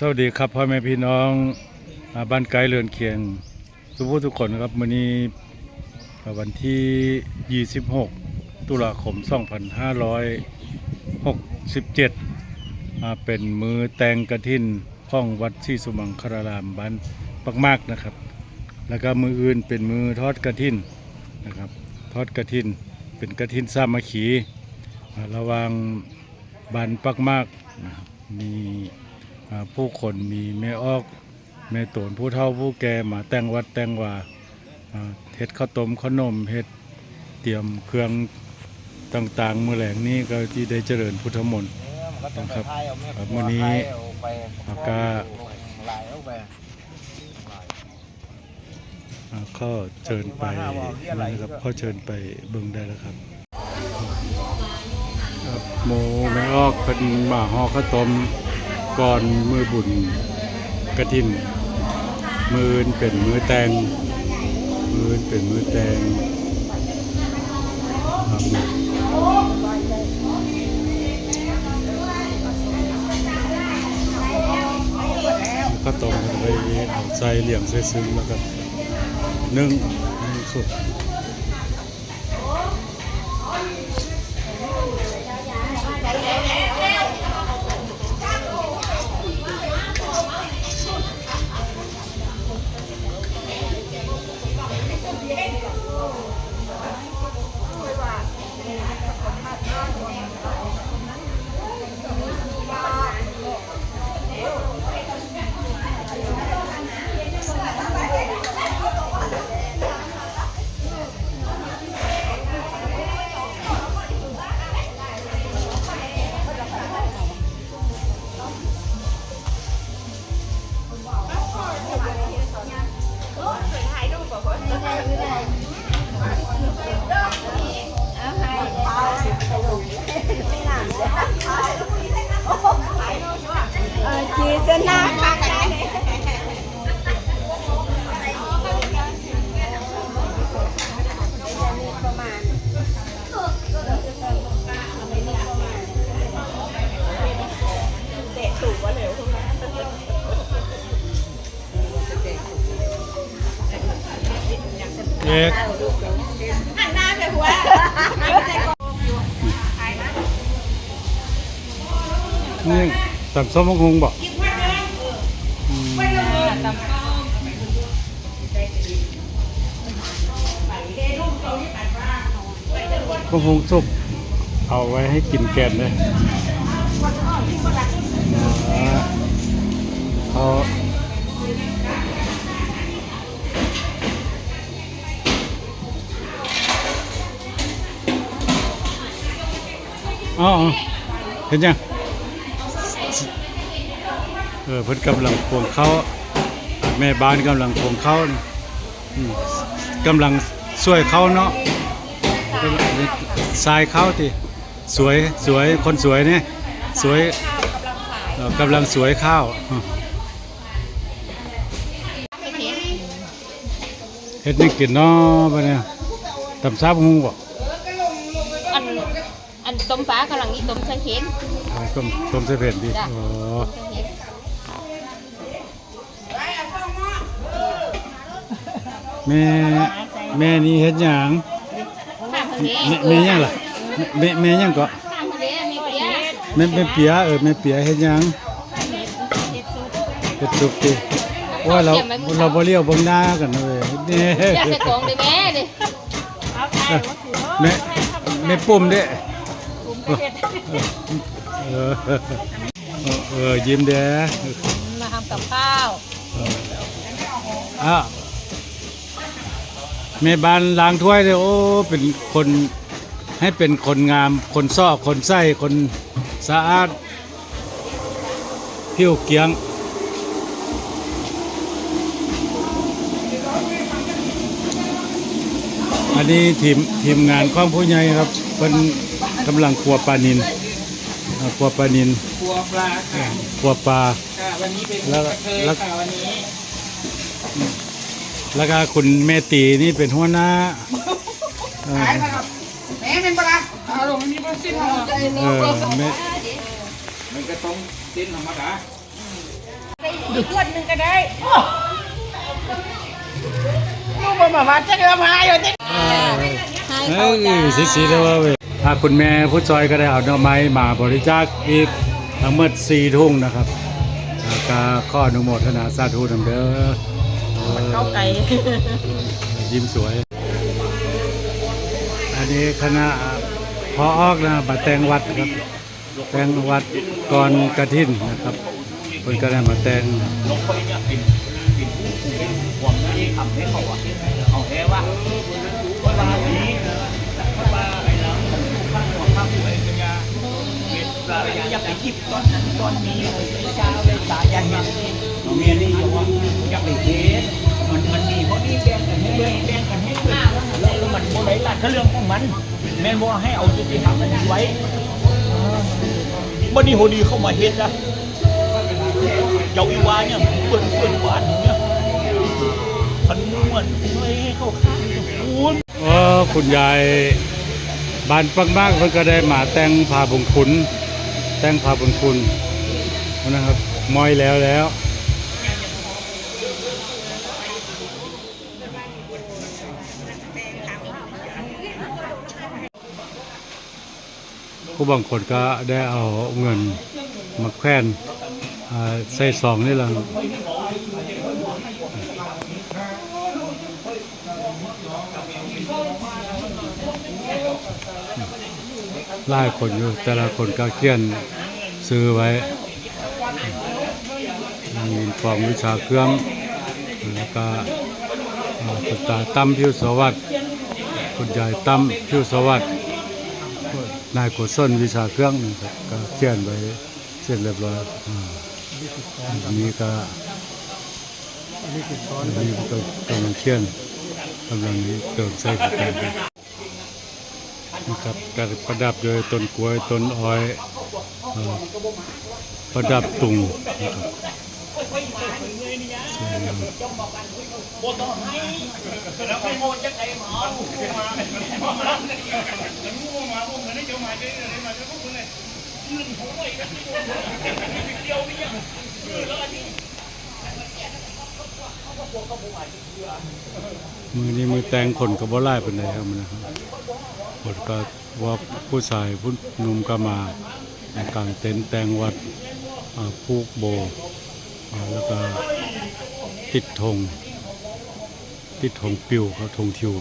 สวัสดีครับพ่อแม่พี่น้องบ้านไกลเรือนเคียงทุกผู้ทุกคนครับวันนี้วันที่ 26 ตุลาคม 2567อ่าเป็นมือแตงกระทินข้องวัดที่สุมังคารารามบ้านปักมากนะครับ แล้วก็มืออื่นเป็นมือทอดกระทินนะครับทอดกระทินเป็นกระทินสามัคคีอ่ระวางบ้านปักมากนะครับมี ผู้คนมีแม่ออกแม่โตนผู้เฒ่าผู้แก่มาแต่งวัดแต่งว่าเฮ็ดข้าวต้มขนมเฮ็ดเตรียมเครื่องต่างๆมื้อแหลงนี้ก็ที่ได้เจริญพุทธมนต์นะครับครับมื้อนี้ากกาเข้อเชิญไปนะครับข้อเชิญไปเบิ่งได้แล้วครับโมแม่ออกเป็นมาห่อข้าวต้ม ก่อนมือบุญกระถิน มือนเป็นมือแตง มือนเป็นมือแตงครับก็ต้มไปเอาใส่เหลี่ยงใส่ซึ้งแล้วก็นึ่งนึ่งสุด เอกหันหน้าไปหัวนี่สัมส้มมะฮุงบอกมะฮุงสุกเอาไว้ให้กินแกนเลย อ๋อเห็นยังเออเพิ่นกำลังพวงเขาแม่บ้านกำลังพวงเขากำลังช่วยเขาเนาะทรายเขาติสวยสวยคนสวยเนี่ยสวยกำลังสวยข้าวเฮ็ดนี่กินเนาะบัดเนี่ยตำซาบฮู้บ่อันอัน ต้มปลากำลังนี่ต้มใส่เข็มอ่าต้มต้มใส่เผ็ดดิจ้ะอ๋อใส่เข็มแม่แม่นี่เฮ็ดหยังข้างทะเลแม่แม่หยังล่ะแม่แม่หยังก็ข้างทะเลมีเปียแม่แม่เปียเออแม่เปียเฮ็ดหยังเฮ็ดสุกติว่าเราเราบ่เลี้ยวเบิ่งหน้ากันเว้ยนี่อยากใส่กล่องเลยแม่ดิแม่แม่ปุ่มเด้ เออเออยิ้มเด้อมาทำกับข้าวอะแม่บ้านล้างถ้วยเด้อโอ้เป็นคนให้เป็นคนงามคนซอกคนใส่คนสะอาดผิวเกียงอันนี้ทีมทีมงานของผู้ใหญ่ครับเป็น กำลังขัวปลานินอ่าขัวปลานินครัวปลาค่ะขัวปลา ค่ะวันนี้เป็นแล้วกระเทยแล้ว ค่ะวันนี้แล้วก็คุณแม่ตีนี่เป็นหัวหน้าเออขายครับแม่เป็นปลาเอาลงมันมีปลาสิ้นเหรอเออแม่มันก็ต้องสิ้นธรรมดาขวดหนึงก็ได้ลูกมามามาจะเกลือพายอยู่ที่เอ้ยสีสีแล้วว่าเว้ย ถ้าคุณแม่ผู้ซอยก็ได้เอาหน่อไม้มาบริจาคอีกทั้งหมด4ทุ่งนะครับแล้วก็ข้ออนุโมทนาสาธุนำเด้อเข้าไก่ยิ้มสวย อันนี้คณะพอออกนะมาแต่งวัดครับแต่งวัดก่อนกระถินนะครับคนก็ได้มาแต่งผมนี่ทำให้เขาอะเอาแค่ว่าว่าราศี อะไรอยากไปจิบตอนนั้นตอนนี้เช้าเลยตายันยันเมียนี่อยู่ว่าอยากไปเทสมันมันมีเพราะนี่แบ่งกันให้แบ่งแบ่งกันให้แล้วมันโมไหลลัดก็เรื่องของมัน แม่นว่าให้เอาจุดที่ทำมันไว้บันนี้โหดีเข้ามาเฮ็ดนะเจ้าอีวาเนี่ยเปิดเปิดหวานเนี่ยพันม้วนเฮ้ยเข้าข้างคุณเออคุณยายบ้านปังมากเพิ่นก็ได้มาแต่งผ้าบุญคุณ แต่งพาบุญคุณนะครับมอยแล้วแล้วผู้บางคนก็ได้เอาเงินมาแควนใส่ซองนี่แหละ หลายคนอยู่ แต่ละคนก็เขียนซื้อไว้มีฟองวิชาเครื่อง แล้วก็คุณตาตั้มพิวสวัสดิ์คุณยายตั้มพิวสวัสดิ์นายโกศลวิชาเครื่องนะครับก็เขียนไว้เสร็จเรียบร้อยอันนี้ก็อันนี้ก็กำลังเขียนกำลังเติมใส่กระแต นะครับการประดับโดยต้นกล้วยต้นอ้อยอประดับตุงนะครับสวยงมือนี้มือแตงคนก็บ่ไล่เป็นไดครับมันนะครับ คนก็ว่าผู้ชายผู้นุ่มก็มาในกลางเต็นท์แตงวัดผูกโบ แล้วก็ติดธงติดธงปิวเขาธงทิว